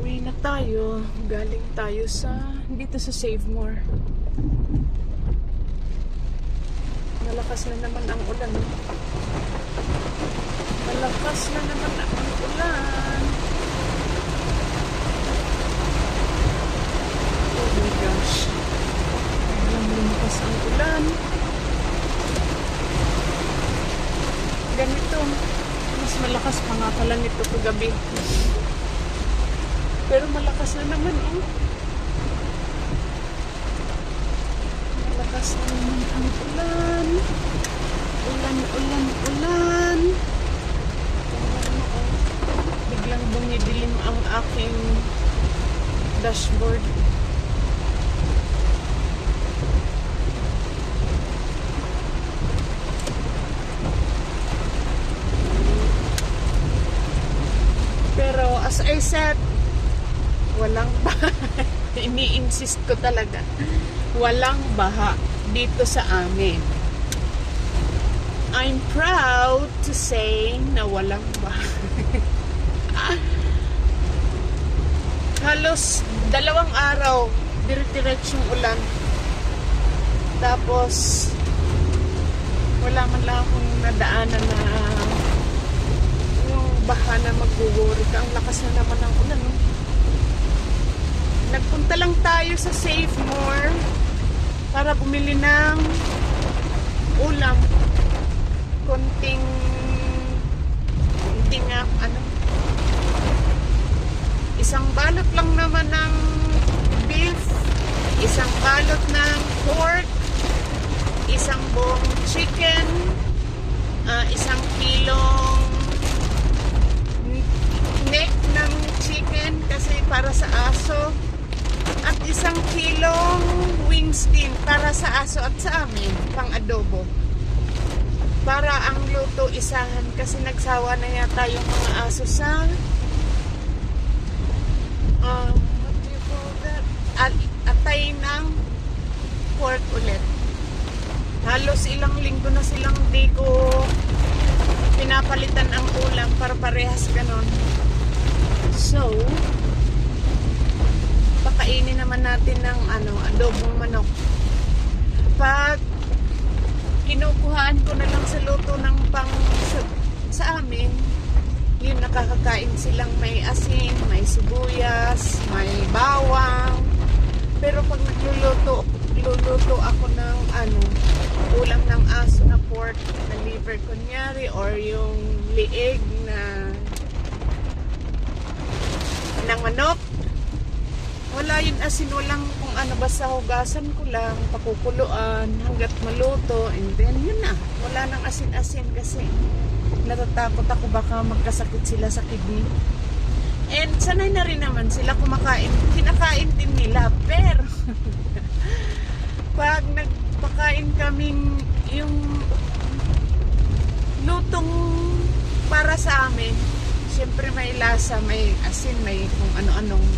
Pauwi na tayo. Galing tayo sa dito sa Save More. Malakas na naman ang ulan. Malakas na naman ang ulan. Oh my gosh. Biglang lumakas ang ulan. Ganito. Mas malakas pa nga pala nito kagabi. Pero malakas na naman oh. Malakas na naman ang ulan. Ulan, ulan, ulan. Biglang bumidilim ang aking dashboard. Pero as I said, walang baha. Ini-insist ko talaga. Walang baha dito sa amin. I'm proud to say na walang baha. Halos dalawang araw, dire-diretsyung ulan. Tapos, wala man lang akong nadaanan na yung baha na mag-worry. Ang lakas na naman ng ulan? Nagpunta lang tayo sa Save More para bumili ng ulam. Konting konting ah, ano isang balot lang naman ng beef, isang balot ng pork, isang buong chicken, ah, isang kilong neck ng chicken kasi para sa aso at isang kilong wings din para sa aso at sa amin pang adobo. Para ang luto isahan kasi nagsawa na yata yung mga aso sa um, what do you call that? At, atay ng pork ulit. Halos ilang linggo na silang di ko pinapalitan ang ulam para parehas ganon. So, pakainin naman natin ng ano, adobong manok. Pag kinukuhaan ko na lang sa luto ng pang sa, sa amin, yun nakakakain silang may asin, may sibuyas, may bawang. Pero pag nagluluto, luluto ako ng ano, ulam ng aso na pork na liver kunyari or yung lieg na ng manok. Yun asin, walang kung ano basta hugasan ko lang, pakukuluan hanggat maluto and then yun na. Wala nang asin-asin kasi natatakot ako baka magkasakit sila sa kidney. And sanay na rin naman sila kumakain. Kinakain din nila. Pero pag nagpakain kaming yung lutong para sa amin, siyempre may lasa, may asin, may kung ano-anong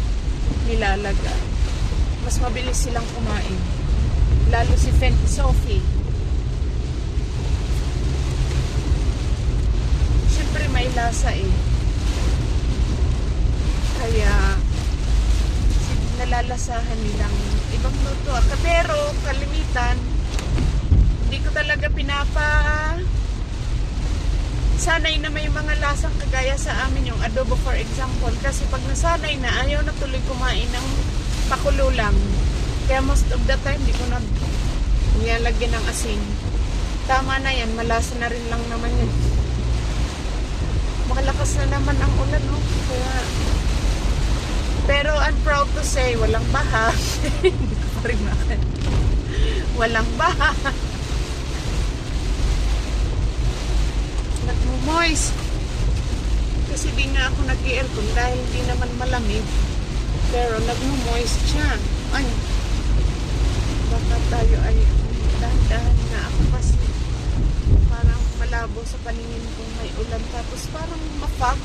nilalagay. Mas mabilis silang kumain. Lalo si Fen Sophie. Siyempre may lasa eh. Kaya nalalasahan nilang ibang luto. Pero kalimitan, hindi ko talaga pinapa sanay na may mga lasang kagaya sa amin yung adobo for example. Kasi pag nasanay na ayaw na tuloy kumain ng pakulo lang. Kaya most of the time di ko na nilalagyan ng asin. Tama na yan malasa na rin lang naman yun. Makalakas na naman ang ulan no? Kaya pero I'm proud to say walang baha. Hindi ko pa rin walang baha nagmo-moist. Kasi di nga ako nag-aircon dahil hindi naman malamig. Pero nagmo-moist siya. Ay, baka tayo ay dahan-dahan na ako kasi parang malabo sa paningin kung may ulan tapos parang mapag.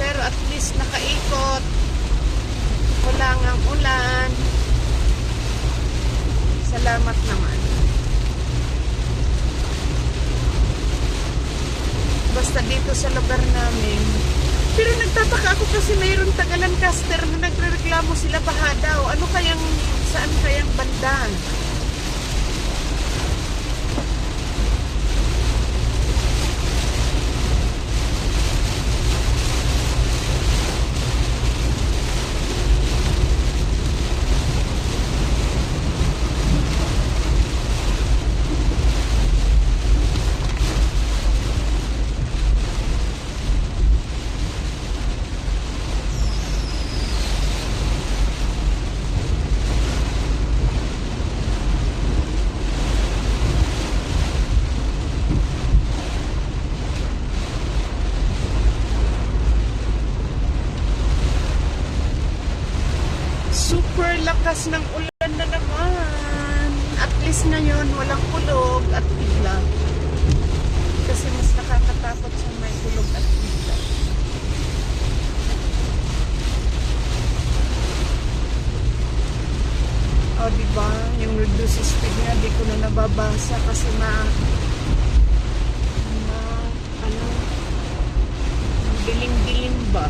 Pero at least nakaikot. Wala ngang ulan. Salamat naman. Basta dito sa lugar namin. Pero nagtataka ako ko kasi mayroon tagalan caster na nagrereklamo sila baha daw. Ano kayang, saan kayang banda? Super lakas ng ulan na naman. At least ngayon, walang kulog at bigla. Kasi mas nakakatakot sa may kulog at bigla. O, di ba? Yung reduce speed niya, di ko na nababasa kasi ma... ma... ano... dilim-dilim ba?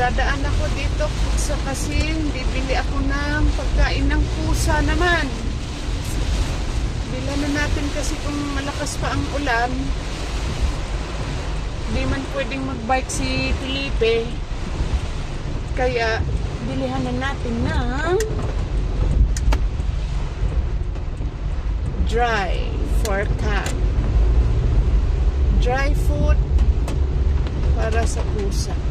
Dadaan ako dito sa kasi bibili ako ng pagkain ng pusa naman. Bila na natin kasi kung malakas pa ang ulan, di man pwedeng magbike si Felipe. Kaya, bilihan na natin ng dry for cat. Dry food para sa pusa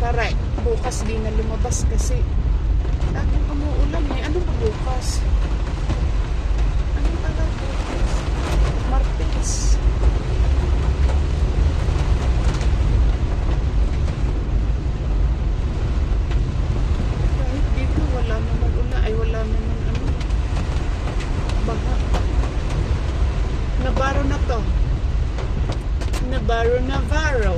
para bukas di na lumabas kasi laging umuulan eh. Ano ba bukas? Ano ba ba bukas? Martes. Kahit dito wala naman ulan. Ay wala naman ano. Baha. Navarro na to. Navarro, Navarro.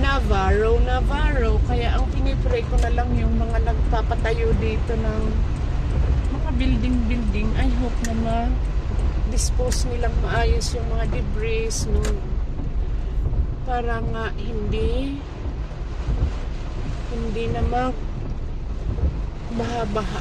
Navarro, Navarro. Kaya ang pinipray ko na lang yung mga nagpapatayo dito ng mga building-building. I hope na ma-dispose nilang maayos yung mga debris no? para nga hindi hindi na mag baha-baha.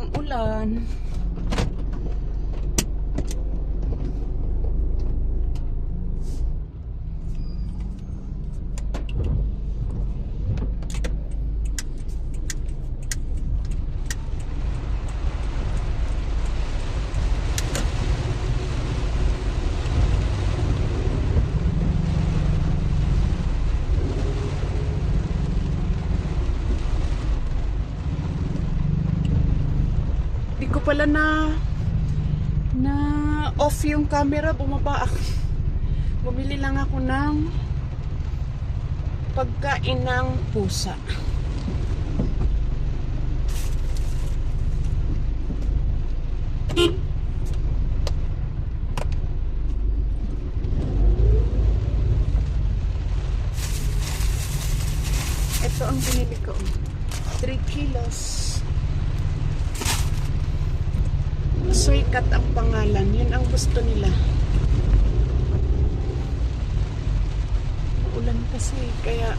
Ng ulan. Pala na na off yung camera, bumaba ako. Bumili lang ako ng pagkain ng pusa. Ito ang binili ko. 3 kilos. Suikat pangalan. Yun ang gusto nila. Ulan kasi, kaya...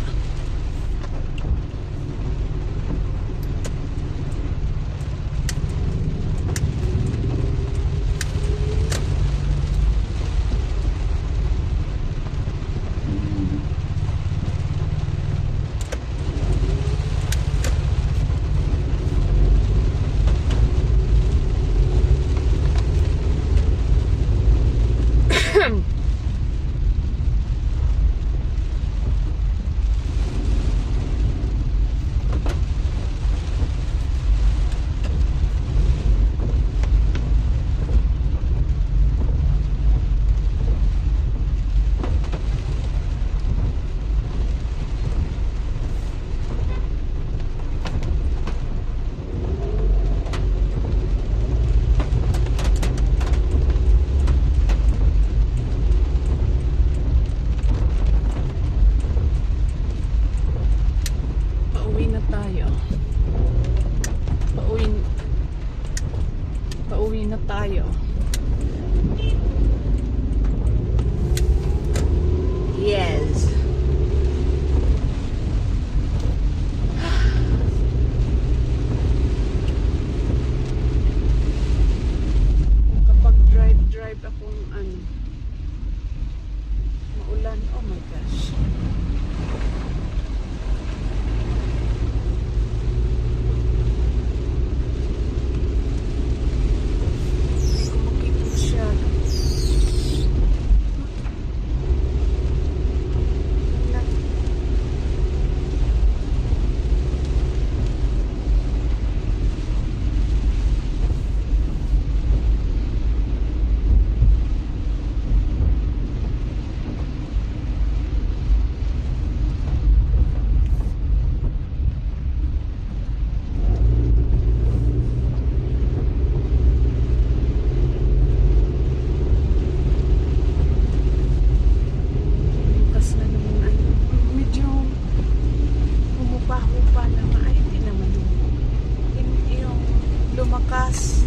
lumakas.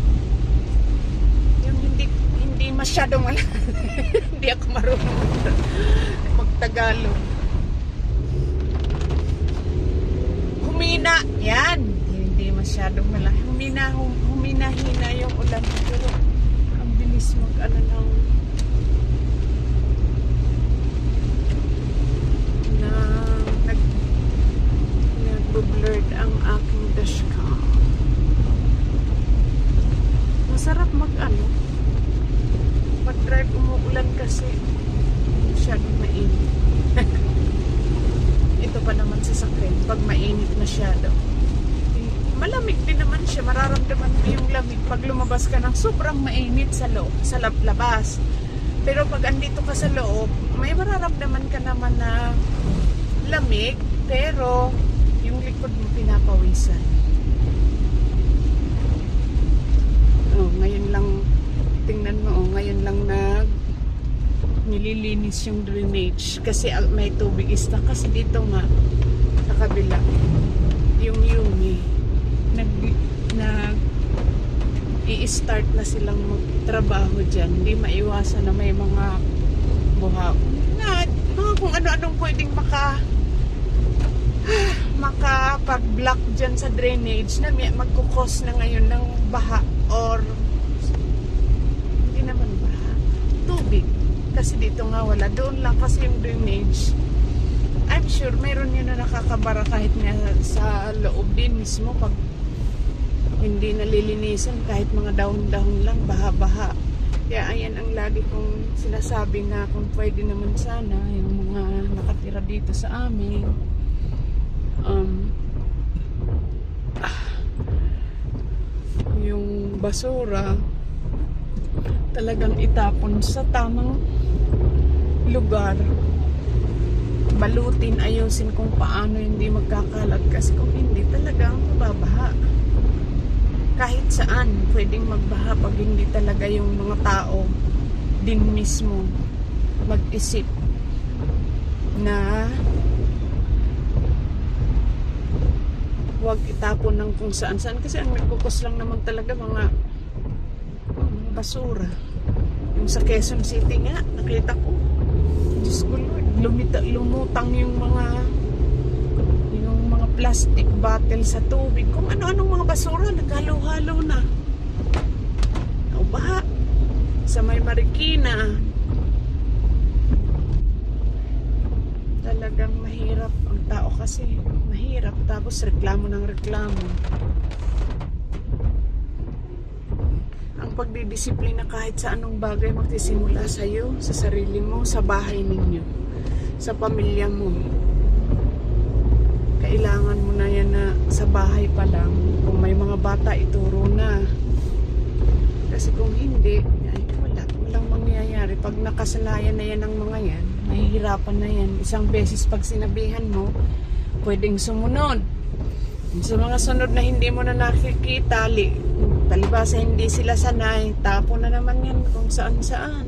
Yung hindi, hindi masyado mal hindi ako marunong magtagalog. Humina. Yan. Hindi masyadong malaki. Humina, hum, humina-hina yung ulan. Pero ang bilis mag ano ng na nag nagbo-blurred ang aking dashcam. Masarap mag ano mag-drive umuulan kasi masyadong mainit. Ito pa naman sa sakyan pag mainit masyado. Malamig din naman siya, mararamdaman mo yung lamig pag lumabas ka ng sobrang mainit sa loob, sa lab- labas. Pero pag andito ka sa loob, may mararamdaman ka naman na lamig, pero yung likod mo pinapawisan. Oh, ngayon lang, tingnan mo, oh, ngayon lang nag nililinis yung drainage kasi ah, may tubig isda kasi dito nga sa kabila. Yung yumi nag nag i-start na silang magtrabaho dyan. Hindi maiwasan na may mga buhaw na mga kung ano-anong pwedeng maka makapag-block dyan sa drainage na magkukos na ngayon ng baha or hindi naman baha, tubig. Kasi dito nga wala. Doon lang kasi yung drainage. I'm sure mayroon yun na nakakabara kahit nga sa loob din mismo pag hindi nalilinisan kahit mga dahon-dahon lang, baha-baha. Kaya ayan ang lagi kong sinasabi nga kung pwede naman sana yung mga nakatira dito sa amin. Um, ah, yung basura talagang itapon sa tamang lugar. Balutin ayusin kung paano hindi magkakalat kasi kung hindi talagang babaha kahit saan pwedeng magbaha pag hindi talaga yung mga tao din mismo mag-isip na huwag itapon ng kung saan saan. Kasi ang nagkukos lang naman talaga mga basura. Yung sa Quezon City nga nakita ko Diyos ko Lord lumita, lumutang yung mga yung mga plastic bottle sa tubig. Kung ano-anong mga basura naghalo-halo na. O baha sa may Marikina. Talagang mahirap ang tao kasi mahirap. Tapos reklamo ng reklamo ang pagdidisiplina kahit sa anong bagay magsisimula sa iyo, sa sarili mo, sa bahay ninyo, sa pamilya mo. Kailangan mo na yan na sa bahay pa lang. Kung may mga bata, ituro na. Kasi kung hindi, ay, wala, walang mangyayari. Pag nakasanayan na yan ng mga yan, mahihirapan na yan. Isang beses pag sinabihan mo, pwedeng sumunod. Sa mga sunod na hindi mo na nakikita, li, talibasa hindi sila sanay, tapo na naman yan kung saan saan.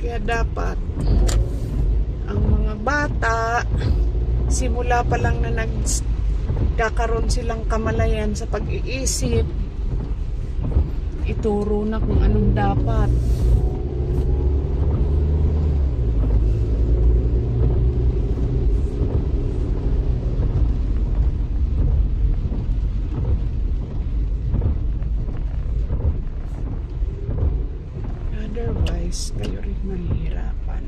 Kaya dapat ang mga bata simula pa lang na nagkakaroon silang kamalayan sa pag-iisip ituro na kung anong dapat Otherwise, kayo rin mahihirapan.